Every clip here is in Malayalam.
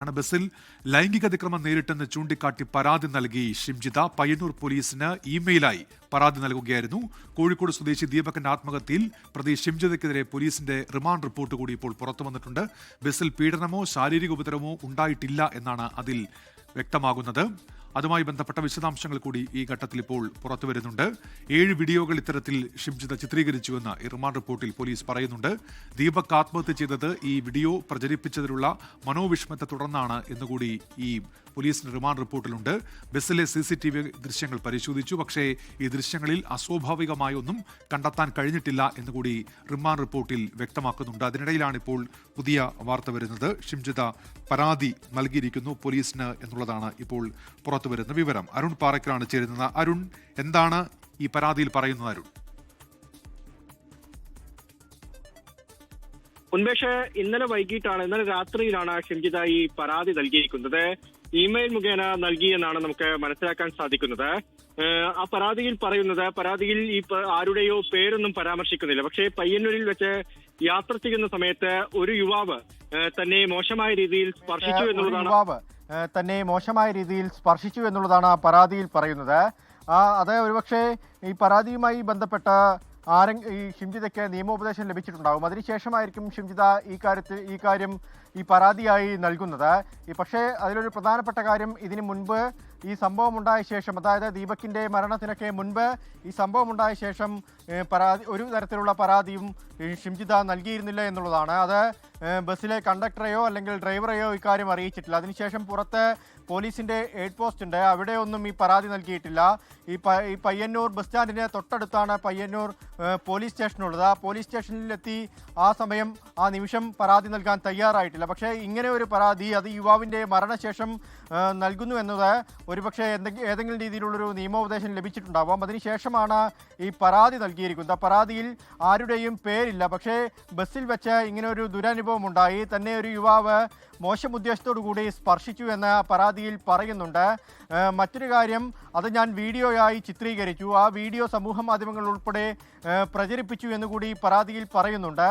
ആണ് ബസ്സിൽ ലൈംഗിക അതിക്രമം നേരിട്ടെന്ന് ചൂണ്ടിക്കാട്ടി പരാതി നൽകി ഷിംജിത. പയ്യന്നൂർ പോലീസിന് ഇമെയിലായി പരാതി നൽകുകയായിരുന്നു. കോഴിക്കോട് സ്വദേശി ദീപകന്റെ ആത്മഹത്യയിൽ പ്രതി ഷിംജിതയ്ക്കെതിരെ പോലീസിന്റെ റിമാൻഡ് റിപ്പോർട്ട് കൂടി ഇപ്പോൾ പുറത്തു വന്നിട്ടുണ്ട്. ബസ്സിൽ പീഡനമോ ശാരീരിക ഉപദ്രവമോ ഉണ്ടായിട്ടില്ല എന്നാണ് അതിൽ വ്യക്തമാകുന്നത്. അതുമായി ബന്ധപ്പെട്ട വിശദാംശങ്ങൾ കൂടി ഈ ഘട്ടത്തിൽ ഇപ്പോൾ പുറത്തു വരുന്നുണ്ട്. ഏഴ് വീഡിയോകൾ ഇത്തരത്തിൽ ഷിംജിത ചിത്രീകരിച്ചുവെന്ന് ഈ റിമാൻഡ് റിപ്പോർട്ടിൽ പോലീസ് പറയുന്നുണ്ട്. ദീപക് ആത്മഹത്യ ചെയ്തത് ഈ വീഡിയോ പ്രചരിപ്പിച്ചതിലുള്ള മനോവിഷമത്തെ തുടർന്നാണ് എന്നുകൂടി ഈ പോലീസിന്റെ റിമാൻഡ് റിപ്പോർട്ടിലുണ്ട്. ബസ്സിലെ സി സി ടി വി ദൃശ്യങ്ങൾ പരിശോധിച്ചു. പക്ഷേ ഈ ദൃശ്യങ്ങളിൽ അസ്വാഭാവികമായ ഒന്നും കണ്ടെത്താൻ കഴിഞ്ഞിട്ടില്ല എന്നുകൂടി റിമാൻഡ് റിപ്പോർട്ടിൽ വ്യക്തമാക്കുന്നുണ്ട്. അതിനിടയിലാണ് ഇപ്പോൾ പുതിയ വാർത്ത വരുന്നത്. ഷിംജിത പരാതി നൽകിയിരിക്കുന്നു പോലീസിന് എന്നുള്ളതാണ് ഇപ്പോൾ പുറത്തുവരുന്ന വിവരം. അരുൺ പാറയ്ക്കലാണ് ചേരുന്നത്. അരുൺ എന്താണ് ഈ പരാതിയിൽ പറയുന്നത് അരുൺ? ഉന്മേഷ് ഇന്നലെ വൈകിട്ടാണ് ഇന്നലെ രാത്രിയിലാണ് ഷിംജിത ഈ പരാതി നൽകിയിരിക്കുന്നത്. ഇമെയിൽ മുഖേന നൽകിയെന്നാണ് നമുക്ക് മനസ്സിലാക്കാൻ സാധിക്കുന്നത്. ആ പരാതിയിൽ പറയുന്നത് പരാതിയിൽ ഈ ആരുടെയോ പേരൊന്നും പരാമർശിക്കുന്നില്ല. പക്ഷേ പയ്യന്നൂരിൽ വെച്ച് യാത്ര ചെയ്യുന്ന സമയത്ത് ഒരു യുവാവ് തന്നെ മോശമായ രീതിയിൽ സ്പർശിച്ചു എന്നുള്ളതാണ് തന്നെ മോശമായ രീതിയിൽ സ്പർശിച്ചു എന്നുള്ളതാണ് ആ പരാതിയിൽ പറയുന്നത്. അത് ഒരുപക്ഷെ ഈ പരാതിയുമായി ബന്ധപ്പെട്ട ആരെ ഈ ഷിംജിതയ്ക്ക് നിയമോപദേശം ലഭിച്ചിട്ടുണ്ടാകും അതിനുശേഷമായിരിക്കും ഷിംജിത ഈ കാര്യത്തിൽ ഈ കാര്യം ഈ പരാതിയായി നൽകുന്നത്. ഈ പക്ഷേ അതിലൊരു പ്രധാനപ്പെട്ട കാര്യം ഇതിനു മുൻപ് ഈ സംഭവം ഉണ്ടായ ശേഷം അതായത് ദീപക്കിന്റെ മരണത്തിനൊക്കെ മുൻപ് ഈ സംഭവം ഉണ്ടായ ശേഷം പരാതി ഒരു തരത്തിലുള്ള പരാതിയും ഷിംജിത നൽകിയിരുന്നില്ല എന്നുള്ളതാണ്. അത് ബസ്സിലെ കണ്ടക്ടറെയോ അല്ലെങ്കിൽ ഡ്രൈവറെയോ ഇക്കാര്യം അറിയിച്ചിട്ടില്ല. അതിനുശേഷം പുറത്ത് പോലീസിന്റെ എയ്ഡ് പോസ്റ്റ് ഉണ്ട്. അവിടെയൊന്നും ഈ പരാതി നൽകിയിട്ടില്ല. ഈ പ- ഈ പയ്യന്നൂർ ബസ് സ്റ്റാൻഡിന് തൊട്ടടുത്താണ് പയ്യന്നൂർ പോലീസ് സ്റ്റേഷനുള്ളത്. ആ പോലീസ് സ്റ്റേഷനിലെത്തി ആ സമയം ആ നിമിഷം പരാതി നൽകാൻ തയ്യാറായിട്ടില്ല. പക്ഷേ ഇങ്ങനെ ഒരു പരാതി അത് യുവാവിന്റെ മരണശേഷം നൽകുന്നു എന്നത് ഒരുപക്ഷെ എന്തെങ്കിലും ഏതെങ്കിലും രീതിയിലുള്ളൊരു നിയമോപദേശം ലഭിച്ചിട്ടുണ്ടാവാം. അതിനുശേഷമാണ് ഈ പരാതി നൽകിയിരിക്കുന്നത് പരാതിയിൽ ആരുടെയും പേരില്ല. പക്ഷേ ബസ്സിൽ വെച്ച് ഇങ്ങനെ ഒരു ദുരനുഭവം ഉണ്ടായി തന്നെ ഒരു യുവാവ് മോശം ഉദ്ദേശത്തോടു കൂടി സ്പർശിച്ചു എന്ന പരാതിയിൽ പറയുന്നുണ്ട്. മറ്റൊരു കാര്യം അത് ഞാൻ വീഡിയോയായി ചിത്രീകരിച്ചു. ആ വീഡിയോ സമൂഹ മാധ്യമങ്ങൾ ഉൾപ്പെടെ പ്രചരിപ്പിച്ചു എന്നുകൂടി പരാതിയിൽ പറയുന്നുണ്ട്.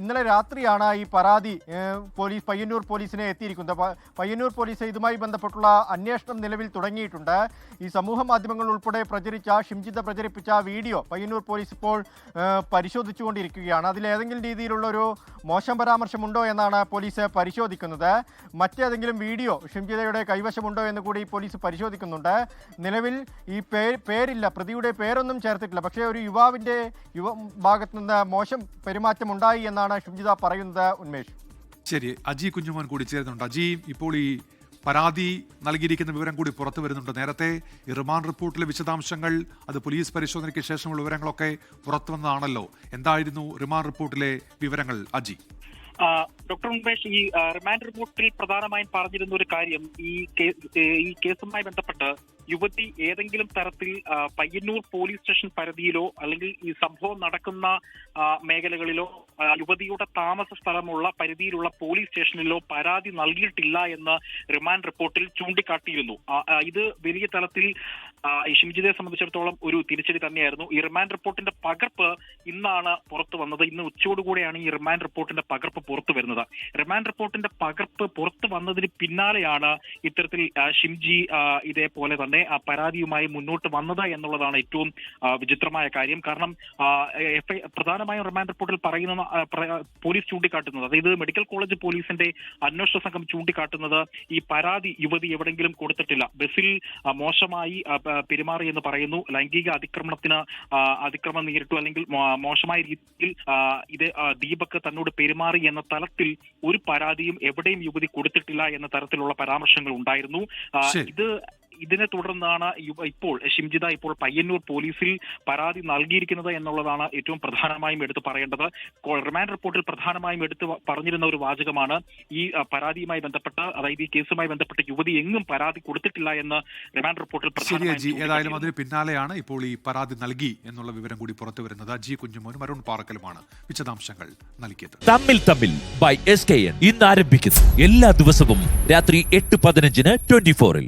ഇന്നലെ രാത്രിയാണ് ഈ പരാതി പോലീസ് പയ്യന്നൂർ പോലീസിനെ എത്തിയിരിക്കുന്നത്. പയ്യന്നൂർ പോലീസ് ഇതുമായി ബന്ധപ്പെട്ടുള്ള അന്വേഷണം നിലവിൽ തുടങ്ങിയിട്ടുണ്ട്. ഈ സമൂഹ മാധ്യമങ്ങൾ ഉൾപ്പെടെ പ്രചരിച്ച ഷിംജിത പ്രചരിപ്പിച്ച വീഡിയോ പയ്യന്നൂർ പോലീസ് ഇപ്പോൾ പരിശോധിച്ചുകൊണ്ടിരിക്കുകയാണ്. അതിൽ ഏതെങ്കിലും രീതിയിലുള്ള ഒരു മോശം പരാമർശമുണ്ടോ എന്നാണ് പോലീസ് പരിശോധിക്കുന്നത്. മറ്റേതെങ്കിലും വീഡിയോ ഷിംജിതയുടെ കൈവശമുണ്ടോ എന്ന് കൂടി പോലീസ് പരിശോധിക്കുന്നുണ്ട്. നിലവിൽ ഈ പേര് പേരില്ല പ്രതിയുടെ പേരൊന്നും ചേർത്തിട്ടില്ല. പക്ഷേ ഒരു യുവാവിന്റെ യുവ ഭാഗത്തു നിന്ന് മോശം പെരുമാറ്റം ഉണ്ടായി എന്നാണ് ഷിംജിത പറയുന്നത് ഉന്മേഷ്. ശരി അജി കുഞ്ഞുമോൻ കൂടി ചേരുന്നുണ്ട്. അജി ഇപ്പോൾ ഈ പരാതി നൽകിയിരിക്കുന്ന വിവരം കൂടി പുറത്തു വരുന്നുണ്ട്. നേരത്തെ ഈ റിമാൻഡ് റിപ്പോർട്ടിലെ വിശദാംശങ്ങൾ അത് പോലീസ് പരിശോധനയ്ക്ക് ശേഷമുള്ള വിവരങ്ങളൊക്കെ പുറത്തു വന്നതാണല്ലോ. എന്തായിരുന്നു റിമാൻഡ് റിപ്പോർട്ടിലെ വിവരങ്ങൾ അജി? ഡോക്ടർ ഉമേഷ് ഈ റിമാൻഡ് റിപ്പോർട്ടിൽ പ്രധാനമായും പറഞ്ഞിരുന്ന ഒരു കാര്യം ഈ ഈ കേസുമായി ബന്ധപ്പെട്ട് യുവതി ഏതെങ്കിലും തരത്തിൽ പയ്യന്നൂർ പോലീസ് സ്റ്റേഷൻ പരിധിയിലോ അല്ലെങ്കിൽ ഈ സംഭവം നടക്കുന്ന മേഖലകളിലോ യുവതിയുടെ താമസ സ്ഥലമുള്ള പരിധിയിലുള്ള പോലീസ് സ്റ്റേഷനിലോ പരാതി നൽകിയിട്ടില്ല എന്ന് റിമാൻഡ് റിപ്പോർട്ടിൽ ചൂണ്ടിക്കാട്ടിയിരുന്നു. ഇത് വലിയ തലത്തിൽ ഷിംജിതയെ സംബന്ധിച്ചിടത്തോളം ഒരു തിരിച്ചടി തന്നെയായിരുന്നു. ഈ റിമാൻഡ് റിപ്പോർട്ടിന്റെ പകർപ്പ് ഇന്നാണ് പുറത്തു വന്നത്. ഇന്ന് ഉച്ചയോടുകൂടിയാണ് ഈ റിമാൻഡ് റിപ്പോർട്ടിന്റെ പകർപ്പ് പുറത്തു വരുന്നത്. റിമാൻഡ് റിപ്പോർട്ടിന്റെ പകർപ്പ് പുറത്തു വന്നതിന് പിന്നാലെയാണ് ഇത്തരത്തിൽ ഷിംജി ഇതേപോലെ തന്നെ പരാതിയുമായി മുന്നോട്ട് വന്നത് എന്നുള്ളതാണ് ഏറ്റവും വിചിത്രമായ കാര്യം. കാരണം എഫ് പ്രധാനമായും റിമാൻഡ് റിപ്പോർട്ടിൽ പറയുന്ന പോലീസ് ചൂണ്ടിക്കാട്ടുന്നത് അതായത് മെഡിക്കൽ കോളേജ് പോലീസിന്റെ അന്വേഷണ സംഘം ചൂണ്ടിക്കാട്ടുന്നത് ഈ പരാതി യുവതി എവിടെങ്കിലും കൊടുത്തിട്ടില്ല. ബസ്സിൽ മോശമായി ആ, പ- പെരുമാറി എന്ന് പറയുന്നു. ലൈംഗിക അതിക്രമണത്തിന് അതിക്രമം നേരിട്ടു അല്ലെങ്കിൽ മോശമായ രീതിയിൽ ഇത് ദീപക് തന്നോട് പെരുമാറി എന്ന തലത്തിൽ ഒരു പരാതിയും എവിടെയും യുവതി കൊടുത്തിട്ടില്ല എന്ന തരത്തിലുള്ള പരാമർശങ്ങൾ ഉണ്ടായിരുന്നു. ഇത് ഇതിനെ തുടർന്നാണ് ഇപ്പോൾ ഷിംജിത ഇപ്പോൾ പയ്യന്നൂർ പോലീസിൽ പരാതി നൽകിയിരിക്കുന്നത് എന്നുള്ളതാണ് ഏറ്റവും പ്രധാനമായും എടുത്തു പറയേണ്ടത്. റിമാൻഡ് റിപ്പോർട്ടിൽ പ്രധാനമായും എടുത്തു പറഞ്ഞിരുന്ന ഒരു വാചകമാണ് ഈ പരാതിയുമായി ബന്ധപ്പെട്ട് അതായത് ഈ കേസുമായി ബന്ധപ്പെട്ട് യുവതി എങ്ങും പരാതി കൊടുത്തിട്ടില്ല എന്ന് റിമാൻഡ് റിപ്പോർട്ടിൽ ഏതായാലും അതിന് പിന്നാലെയാണ് ഇപ്പോൾ ഈ പരാതി നൽകി എന്നുള്ള വിവരം കൂടി പുറത്തു വരുന്നത്. ജി കുഞ്ഞുമോനും അരുൺ പാറക്കലുമാണ് വിശദാംശങ്ങൾ നൽകിയത്. തമ്മിൽ തമ്മിൽ ബൈ എസ് കെ എൻ ഇന്ന് ആരംഭിക്കുന്നു. എല്ലാ ദിവസവും രാത്രി എട്ട് പതിനഞ്ചിന് ട്വന്റി ഫോറിൽ